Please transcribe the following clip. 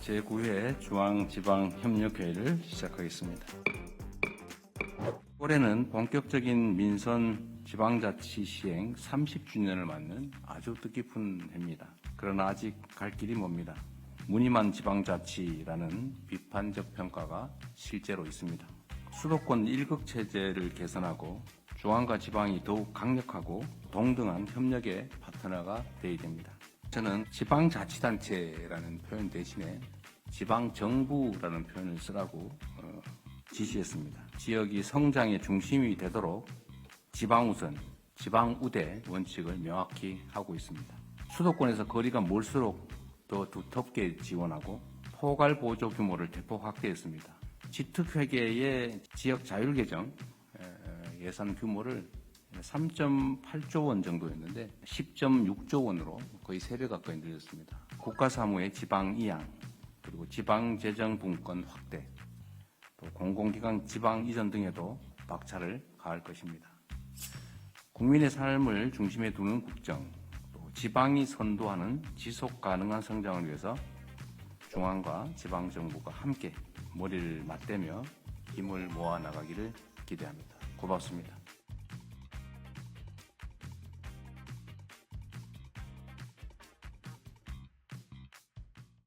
제9회 중앙지방협력회의를 시작하겠습니다. 올해는 본격적인 민선 지방자치 시행 30주년을 맞는 아주 뜻깊은 해입니다. 그러나 아직 갈 길이 멉니다. 무늬만 지방자치라는 비판적 평가가 실제로 있습니다. 수도권 1극 체제를 개선하고 중앙과 지방이 더욱 강력하고 동등한 협력의 파트너가 되어야 됩니다. 저는 지방자치단체라는 표현 대신에 지방정부라는 표현을 쓰라고 어, 지시했습니다. 지역이 성장의 중심이 되도록 지방우선, 지방우대 원칙을 명확히 하고 있습니다. 수도권에서 거리가 멀수록 더 두텁게 지원하고 포괄 보조 규모를 대폭 확대했습니다. 지특회계의 지역 자율 개정 에, 예산 규모를 3.8조 원 정도였는데 10.6조 원으로 거의 3배 가까이 늘렸습니다. 국가사무의 지방 이양 그리고 지방 재정 분권 확대 또 공공기관 지방 이전 등에도 박차를 가할 것입니다. 국민의 삶을 중심에 두는 국정, 또 지방이 선도하는 지속 가능한 성장을 위해서 중앙과 지방 정부가 함께 머리를 맞대며 힘을 모아 나가기를 기대합니다. 고맙습니다.